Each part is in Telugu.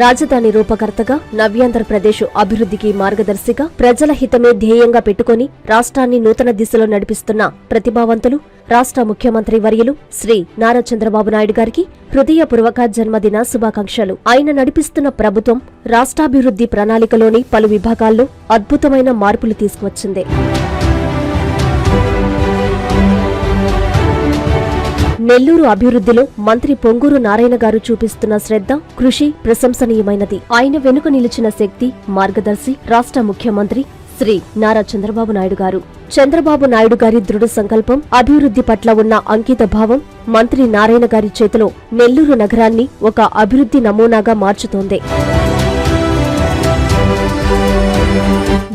రాజధాని రూపకర్తగా నవ్యాంధ్రప్రదేశ్ అభివృద్ధికి మార్గదర్శిగా ప్రజల హితమే ధ్యేయంగా పెట్టుకుని రాష్ట్రాన్ని నూతన దిశలో నడిపిస్తున్న ప్రతిభావంతులు రాష్ట్ర ముఖ్యమంత్రి వర్యులు శ్రీ నారా చంద్రబాబు నాయుడు గారికి హృదయపూర్వక జన్మదిన శుభాకాంక్షలు. ఆయన నడిపిస్తున్న ప్రభుత్వం రాష్ట్రాభివృద్ధి ప్రణాళికలోని పలు విభాగాల్లో అద్భుతమైన మార్పులు తీసుకువచ్చింది. నెల్లూరు అభివృద్ధిలో మంత్రి పొంగూరు నారాయణ గారు చూపిస్తున్న శ్రద్ధ కృషి ప్రశంసనీయమైనది. ఆయన వెనుక నిలిచిన శక్తి మార్గదర్శి రాష్ట్ర ముఖ్యమంత్రి శ్రీ నారా చంద్రబాబు నాయుడు గారు. చంద్రబాబు నాయుడు గారి దృఢ సంకల్పం అభివృద్ధి పట్ల ఉన్న అంకిత భావం మంత్రి నారాయణ గారి చేతిలో నెల్లూరు నగరాన్ని ఒక అభివృద్ధి నమూనాగా మార్చుతోంది.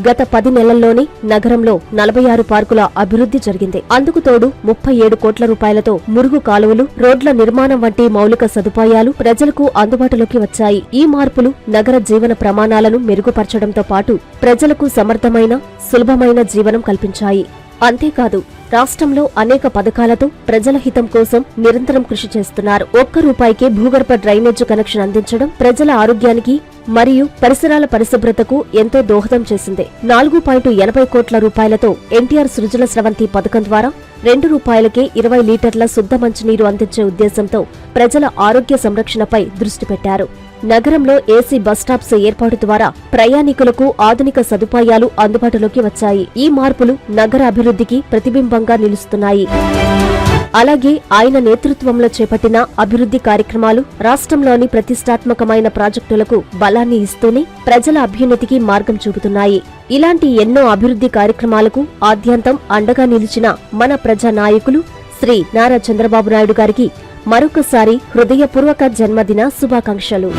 గత పది నెలల్లోనే నగరంలో నలభై ఆరు పార్కుల అభివృద్ధి జరిగింది. అందుకు తోడు ముప్పై ఏడు కోట్ల రూపాయలతో మురుగు కాలువలు రోడ్ల నిర్మాణం వంటి మౌలిక సదుపాయాలు ప్రజలకు అందుబాటులోకి వచ్చాయి. ఈ మార్పులు నగర జీవన ప్రమాణాలను మెరుగుపరచడంతో పాటు ప్రజలకు సమర్థమైన సులభమైన జీవనం కల్పించాయి. అంతేకాదు రాష్ట్రంలో అనేక పథకాలతో ప్రజల హితం కోసం నిరంతరం కృషి చేస్తున్నారు. ఒక్క రూపాయికే భూగర్భ డ్రైనేజ్ కనెక్షన్ అందించడం ప్రజల ఆరోగ్యానికి మరియు పరిసరాల పరిశుభ్రతకు ఎంతో దోహదం చేసింది. నాలుగు పాయింట్ ఎనభై కోట్ల రూపాయలతో ఎన్టీఆర్ సృజల స్రవంతి పథకం ద్వారా రెండు రూపాయలకే ఇరవై లీటర్ల శుద్ధ మంచినీరు అందించే ఉద్దేశంతో ప్రజల ఆరోగ్య సంరక్షణపై దృష్టి పెట్టారు. నగరంలో ఏసీ బస్టాప్స్ ఏర్పాటు ద్వారా ప్రయాణికులకు ఆధునిక సదుపాయాలు అందుబాటులోకి వచ్చాయి. ఈ మార్పులు నగర అభివృద్ధికి ప్రతిబింబంగా నిలుస్తున్నాయి. అలాగే ఆయన నేతృత్వంలో చేపట్టిన అభివృద్ధి కార్యక్రమాలు రాష్ట్రంలోని ప్రతిష్టాత్మకమైన ప్రాజెక్టులకు బలాన్ని ఇస్తూనే ప్రజల అభ్యున్నతికి మార్గం చూపుతున్నాయి. ఇలాంటి ఎన్నో అభివృద్ధి కార్యక్రమాలకు ఆద్యంతం అండగా నిలిచిన మన ప్రజా నాయకులు శ్రీ నారా చంద్రబాబు నాయుడు గారికి మరొకసారి హృదయపూర్వక జన్మదిన శుభాకాంక్షలు.